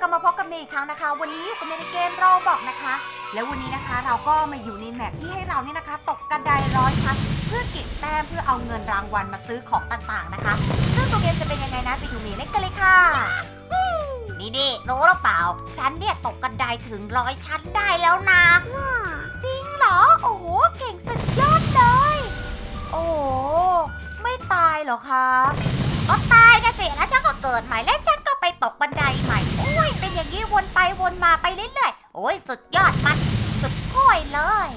กลับมาพบกับเมย์อีกครั้งนะคะ วันนี้อยู่กับเมย์ในเกมโรบอกนะคะ แล้ววันนี้นะคะเราก็มาอยู่ในแมปที่ให้เราเนี่ยนะคะ ตกกระไดร้อยชั้นเพื่อเก็บแต้มเพื่อเอาเงินรางวัลมาซื้อของต่างๆนะคะ ซึ่งตัวเกมจะเป็นยังไงนะไปดูเมย์เล่นกันเลยค่ะ นี่นี่รู้หรือเปล่า ฉันเนี่ยตกกระไดถึงร้อยชั้นได้แล้วนะ จริงเหรอ โอ้โหเก่งสุดยอดเลย โอ้โหไม่ตายเหรอคะก็ตายนะสิแล้วฉันก็เกิดใหม่และฉันก็ไปตกบันไดใหม่ วนไปวนมาไปเรื่อยๆ โอ้ยสุดยอดมัน สุดโค่อยเลย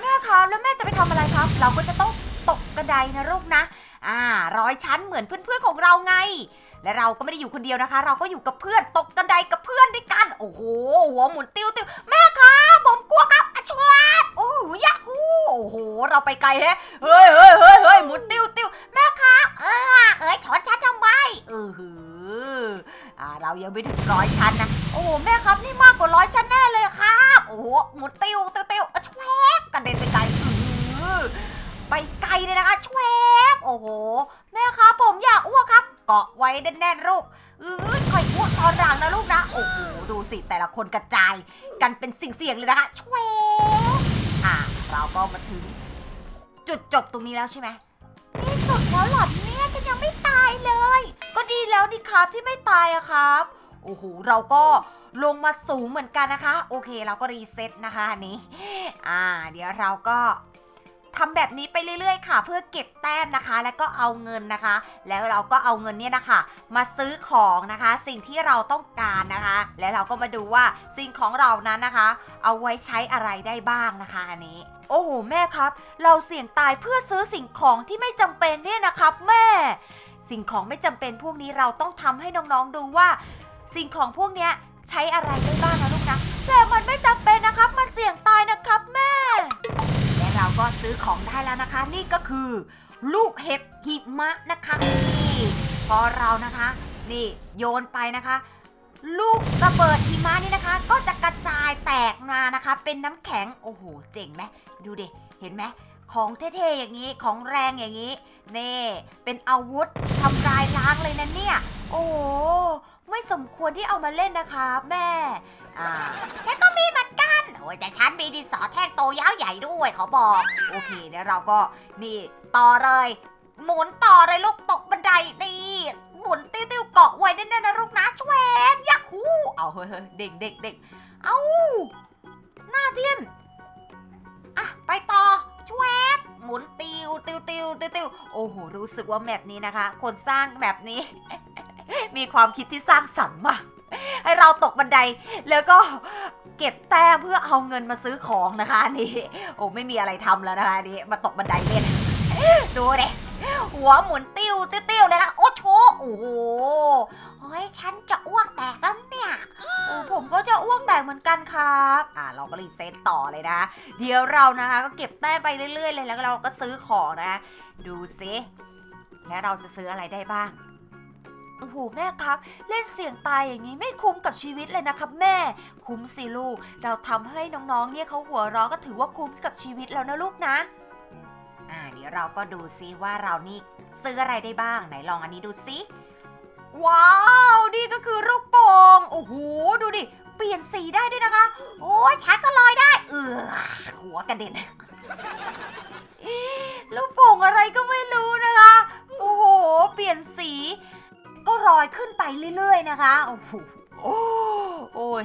แม่คะแล้วแม่จะไปทำอะไรครับ เราก็จะต้องตกกระไดนะลูกนะ อ่าร้อยชั้นเหมือนเพื่อนๆของเราไง และเราก็ไม่ได้อยู่คนเดียวนะคะ เราก็อยู่กับเพื่อนตกกระไดกับเพื่อนด้วยกัน โอ้โหหัวหมุนติ้วติ้วแม่คะผมกลัวครับอะชวบโอ้โหยาฮูโอ้โห เราไปไกลแฮะเฮ้ยเฮ้ยเฮ้ยเฮ้ยหมุนติ้วติ้วแม่คะเออเอ้ยช้อนฉันทำไมเออหื เรายังไม่ถึงร้อยชั้นนะ โอ้แม่ครับนี่มากกว่าร้อยชั้นแน่เลยครับ โอ้โหหมุนติวติวติวอะชวบกระเด็นไปไกลอือไปไกลเลยนะคะชวบโอ้โห แม่ครับผมอยากอ้วกครับ เกาะไว้แน่นๆลูกเออค่อยอ้วกตอนหลังนะลูกนะ โอ้โหดูสิแต่ละคนกระจายกันเป็นสิ่งเสี่ยงเลยนะคะชวบอะเราก็มาถึง จุดจบตรงนี้แล้วใช่ไหมนี่สุดแล้วหรอเนี่ ฉันยังไม่ตายเลย ก็ดีแล้วนี่ครับที่ไม่ตายอะครับ โอ้โห เราก็ลงมาสูงเหมือนกันนะคะ โอเคเราก็รีเซ็ตนะคะอันนี้ อ่า เดี๋ยวเราก็ทำแบบนี้ไปเรื่อยๆ ค่ะ เพื่อเก็บแต้มนะคะ แล้วก็เอาเงินนะคะ แล้วเราก็เอาเงินเนี่ยนะคะ มาซื้อของนะคะ สิ่งที่เราต้องการนะคะ แล้วเราก็มาดูว่าสิ่งของเรานั้นนะคะ เอาไว้ใช้อะไรได้บ้างนะคะอันนี้ โอ้โหแม่ครับ เราเสี่ยงตายเพื่อซื้อสิ่งของที่ไม่จำเป็นเนี่ยนะครับแม่ สิ่งของไม่จำเป็นพวกนี้เราต้องทำให้น้องๆดูว่า สิ่งของพวกเนี้ยใช้อะไรได้บ้างนะลูกนะ แต่มันไม่จำเป็นนะครับ มันเสี่ยงตายนะครับแม่ และเราก็ซื้อของได้แล้วนะคะ นี่ก็คือ ลูกเห็บหิมะนะคะนี่พอเรานะคะ นี่โยนไปนะคะ ลูกระเบิดหิมะนี่นะคะ ก็จะกระจายแตกมานะคะ เป็นน้ำแข็งโอ้โหเจ๋งไหมดูดิเห็นไหมของเท่ๆอย่างนี้ของแรงอย่างนี้เน่เป็นอาวุธทำลายล้างเลยนะเนี่ย โอ้ไม่สมควรที่เอามาเล่นนะคะแม่อ่าฉันก็มีเหมือนกันโอ้ยแต่ฉันมีดินสอแท่งโตยาวใหญ่ด้วยเขาบอก โอเคเดี๋ยวเราก็นี่ต่อเลย หมุนต่อเลยลูกตกบันไดนี่ หมุนติ้วติ้วเกาะไว้แน่ๆนะลูกนะชวบยักฮูเอาเฮ้ยเฮ้ยเด็กเด็กเด็กเอาหน้าทิ่มอะไปต่อชวบหมุนติวติวติวติวติวโอ้โหรู้สึกว่าแมปนี้นะคะ คนสร้างแบบนี้ มีความคิดที่สร้างสรรค์มากให้เราตกบันไดแล้วก็เก็บแต้มเพื่อเอาเงินมาซื้อของนะคะนี่โอ้ไม่มีอะไรทำแล้วนะคะนี่มาตกบันไดเล่นดูเด็หัวหมุนติวติ้วติ้วเลยนะ โอ้โหเฮ้ยฉันจะอ้วกแตกแล้วเนี่ยโอ้ผมก็จะอ้วกแตกเหมือนกันครับ อ่าเราก็รีเซ็ตต่อเลยนะ เดี๋ยวเรานะคะ ก็เก็บแต้มไปเรื่อยๆ เลยแล้วเราก็ซื้อของนะ ดูซิแล้วเราจะซื้ออะไรได้บ้างโอ้โหแม่ครับ เล่นเสี่ยงตายอย่างนี้ไม่คุ้มกับชีวิตเลยนะครับ แม่ คุ้มสิลูก เราทำให้น้องๆเนี่ยเขาหัวเราะก็ถือว่าคุ้มกับชีวิตแล้วนะลูกนะ เราก็ดูซิว่าเรานี่ซื้ออะไรได้บ้าง ไหนลองอันนี้ดูซิ ว้าว นี่ก็คือลูกโป่งโอ้โห ดูดิ เปลี่ยนสีได้ด้วยนะคะ โอ้ยชัดก็ลอยได้ เออหัวกระเด็น ลูกโป่งอะไรก็ไม่รู้นะคะ โอ้โห เปลี่ยนสี ก็ลอยขึ้นไปเรื่อยๆนะคะ โอ้โห โอ้ย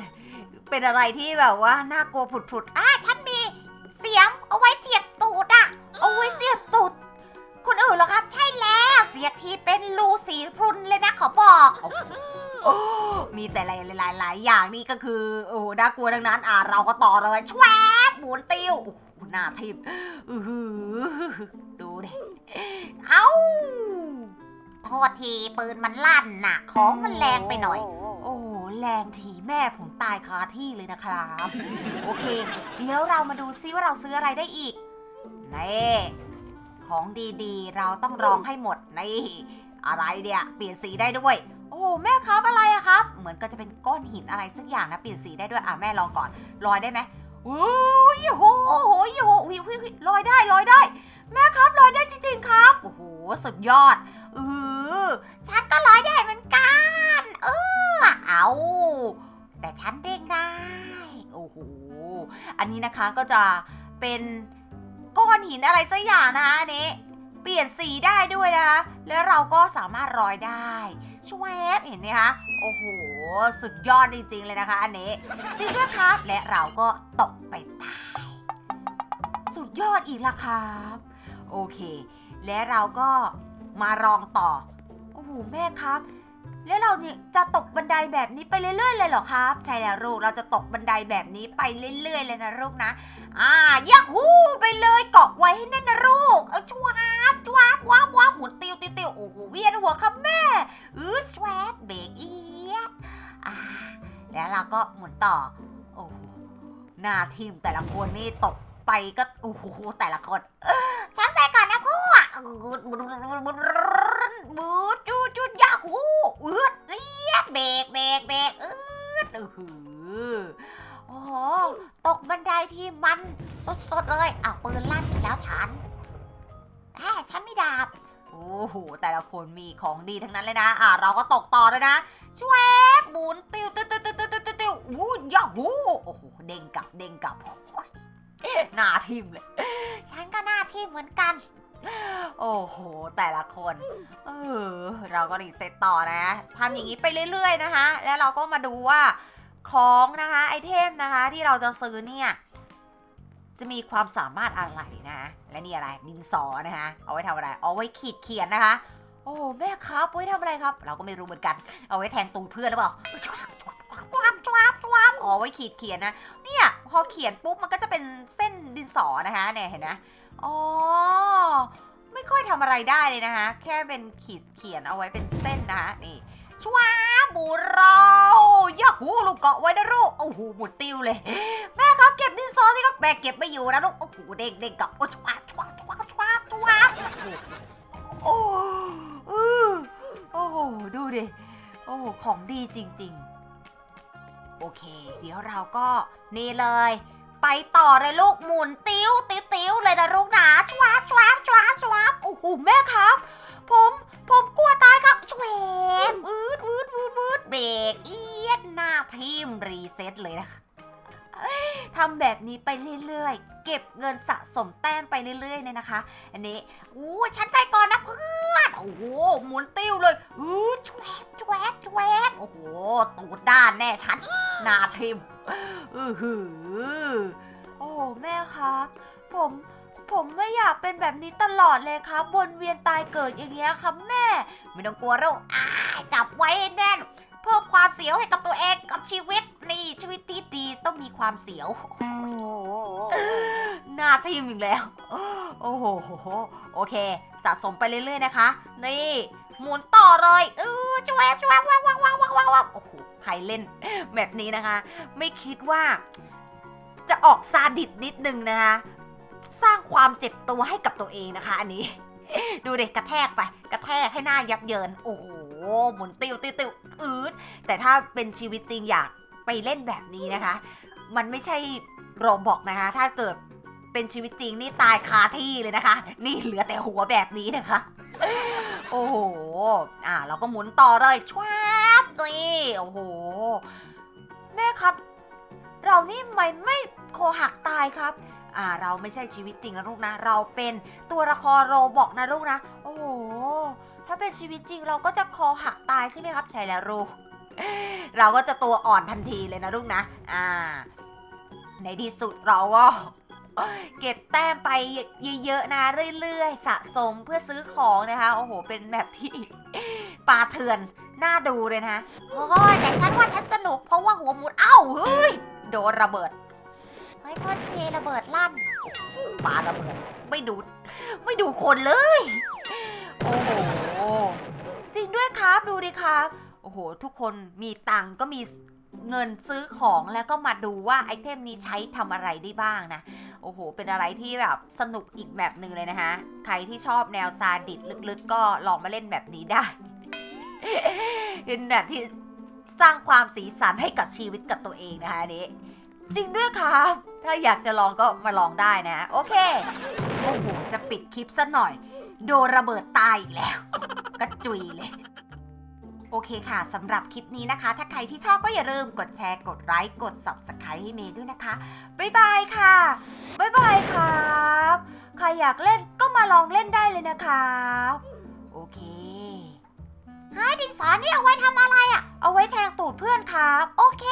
เป็นอะไรที่แบบว่าน่ากลัวผุดๆอะฉัน แต่หลายๆหลายอย่างนี่ก็คือโอ้โหน่ากลัวทั้งนั้น อะเราก็ต่อเลยแชวบหมุนติ้วโอ้หน้าทิมดูดิ เอ้า โทษทีปืนมันลั่นน่ะ ของมันแรงไปหน่อย โอ้แรงทีแม่ผมตายคาที่เลยนะครับ โอเค เดี๋ยวเรามาดูซิว่าเราซื้ออะไรได้อีก นี่ ของดีๆ เราต้องลองให้หมด นี่ อะไรเนี่ย เปลี่ยนสีได้ด้วย โอ้ แม่ครับอะไรอะค มือนก็จะเป็นก้อนหินอะไรสักอย่างนะเปลี่ยนสีได้ด้วยอะแม่ลองก่อนลอยได้ไหมโอ้ยโหโหโอ้โหวิววิวลอยได้ลอยได้ แม่ครับลอยได้จริงๆครับโอ้โหสุดยอดเออฉันก็ลอยได้เหมือนกันเออเอาแต่ฉันเด้งได้โอ้โหอันนี้นะคะก็จะเป็นก้อนหินอะไรสักอย่างนะคะอันนี้เปลี่ยนสีได้ด้วยนะ แล้วเราก็สามารถลอยได้ชวบเห็นไหมคะ โอ้โห สุดยอดจริงๆเลยนะคะ อันนี้จริงด้วยครับ และเราก็ตกไปตาย สุดยอดอีกละครับ โอเค และเราก็มาลองต่อ โอ้โหแม่ครับ แล้วเราจะตกบันไดแบบนี้ไปเรื่อยๆเลยเหรอครับ ใช่แล้วลูก เราจะตกบันไดแบบนี้ไปเรื่อยๆเลยนะลูกนะ อ่ายักฮู้ไปเลยเกาะไว้ให้แน่นนะลูก เออชวาบชวาบว้าบว้าหมุนติวติวติวโอ้โหเวียนหัวครับแม่อือสวบเบรกอี ยดอ่าแล้วเราก็หมุนต่อ โอ้โหหน้าทีมแต่ละคนนี่ตกไปก็โอ้โหแต่ละคนฉันไปก่อนนะพ่อบูดจูจูดยาหูอืดเอียดเบรกเบรกเบรกอืดอือหือโอ้โหตกบันไดที่มันสดๆเลยอ้าวปืนลั่นอีกแล้วฉันแหมฉันไม่ดาบโอ้โหแต่ละคนมีของดีทั้งนั้นเลยนะ อ่าเราก็ตกต่อเลยนะ ช่วยหมุนติวติวติวติวติวติวติวอู้ยาหูโอ้โหเด้งกลับเด้งกลับโอ้ยหน้าทิมเลย ฉันก็หน้าทิมเหมือนกัน โอ้โห แต่ละคน เออ เราก็รีเซ็ตต่อนะทำอย่างนี้ไปเรื่อยๆนะคะ แล้วเราก็มาดูว่าของนะคะไอเทมนะคะที่เราจะซื้อเนี่ยจะมีความสามารถอะไรนะ และนี่อะไรดินสอนะคะ เอาไว้ทำอะไร เอาไว้ขีดเขียนนะคะ โอ้แม่ครับไว้ทำอะไรครับ เราก็ไม่รู้เหมือนกัน เอาไว้แทงตูดเพื่อนหรือเปล่าจวบจวบจวบจวบจวบจวบอ๋อไว้ขีดเขียนนะ เนี่ยพอเขียนปุ๊บมันก็จะเป็นเส้นดินสอนะคะเนี่ยเห็นไหมอ๋อไม่ค่อยทำอะไรได้เลยนะคะ แค่เป็นขีดเขียนเอาไว้เป็นเส้นนะคะนี่ชวาบูเรายาหูลูกเกาะไว้นะลูกโอ้โหหมุนติวเลย แม่ครับเก็บดินสอสิครับแม่เก็บไม่อยู่นะลูกโอ้โหเด้งเด้งกับโอ้ชวาชวาชวาชวาชวาโอ้ เออโอ้โห ดูดิ โอ้โห ของดีจริง ๆ โอเค เดี๋ยวเราก็นี่เลย ไปต่อเลยลูกหมุนติ้วติ้วติ้วเลยนะลูกนะชวาบชวาบชวาบชวาบโอ้โหแม่ครับ ผมผมกลัวตายครับชวบอืดอืดอืดอืดเบรกเอียดหน้าทีมรีเซ็ตเลยนะทำแบบนี้ไปเรื่อยๆ เก็บเงินสะสมแต้มไปเรื่อยๆเลยนะคะ อันนี้อู้ฉันไปก่อนนะเพื่อ โอ้โหหมุนติ้วเลยอืดชวบชวบชวบโอ้โห ตูดด้านแน่ฉันหนาทีมอือหือโอ้แม่ครับ ผมผมไม่อยากเป็นแบบนี้ตลอดเลยครับวนเวียนตายเกิดอย่างเงี้ยครับแม่ ไม่ต้องกลัวเราอ้าจับไว้แน่น เพิ่มความเสียวให้กับตัวเองกับชีวิตนี่ชีวิตที่ดีต้องมีความเสียว หน้าทิมอีกแล้ว โอ้โหโอเคสะสมไปเรื่อยๆนะคะ นี่ หมุนต่อเลยเออช่วยช่วยว้าวว้าวว้าวว้าวว้าวโอ้โหใครเล่นแบบนี้นะคะ ไม่คิดว่า จะออกซาดิสนิดนึงนะคะ สร้างความเจ็บตัวให้กับตัวเองนะคะ อันนี้ ดูเด็กกระแทกไป กระแทกให้หน้ายับเยิน โอ้โหหมุนติวติวติวอืดแต่ถ้าเป็นชีวิตจริงอยากไปเล่นแบบนี้นะคะ มันไม่ใช่โรบอกนะคะ ถ้าเกิด เป็นชีวิตจริงนี่ตายคาที่เลยนะคะ นี่เหลือแต่หัวแบบนี้นะคะ โอ้โห อ่า เราก็หมุนต่อเลยชวาบนี่ โอ้โห แม่ครับ เรานี่ไม่ไม่คอหักตายครับ อ่า เราไม่ใช่ชีวิตจริงนะลูกนะ เราเป็นตัวละครโรบอกนะลูกนะ โอ้โห ถ้าเป็นชีวิตจริงเราก็จะคอหักตายใช่ไหมครับ ใช่แล้วลูก เราก็จะตัวอ่อนทันทีเลยนะลูกนะ อ่า ในที่สุดเราก็ เก็บแต้มไปเยอะๆนะเรื่อยๆ สะสมเพื่อซื้อของนะคะ โอ้โห เป็นแบบที่ปลาเถื่อนน่าดูเลยนะโอ้ยแต่ฉันว่าฉันสนุกเพราะว่าหัวหมุนเอ้าเฮ้ยโดนระเบิดเฮ้ยโทษทีระเบิดลั่นปลาระเบิดไม่ดูไม่ดูคนเลย โอ้โหจริงด้วยครับดูดิครับโอ้โห ทุกคนมีตังก็มี เงินซื้อของแล้วก็มาดูว่าไอเทมนี้ใช้ทำอะไรได้บ้างนะ โอ้โห เป็นอะไรที่แบบสนุกอีกแบบหนึ่งเลยนะคะ ใครที่ชอบแนวซาดิสลึกๆ ก็ลองมาเล่นแบบนี้ได้เป็นแบบที่สร้างความสีสันให้กับชีวิตกับตัวเองนะคะนนี้ จริงด้วยครับ ถ้าอยากจะลองก็มาลองได้นะ โอเค โอ้โห จะปิดคลิปซะหน่อย โดนระเบิดตายอีกแล้ว กระจุยเลย โอเคค่ะสำหรับคลิปนี้นะคะ ถ้าใครที่ชอบก็อย่าลืมกดแชร์ กดไลค์ กด subscribe ให้เมย์ด้วยนะคะ บ๊ายบายค่ะ บ๊ายบายครับ ใครอยากเล่นก็มาลองเล่นได้เลยนะครับ โอเคเฮ้ยดินสอนี่เอาไว้ทำอะไรอะเอาไว้แทงตูดเพื่อนครับ โอเค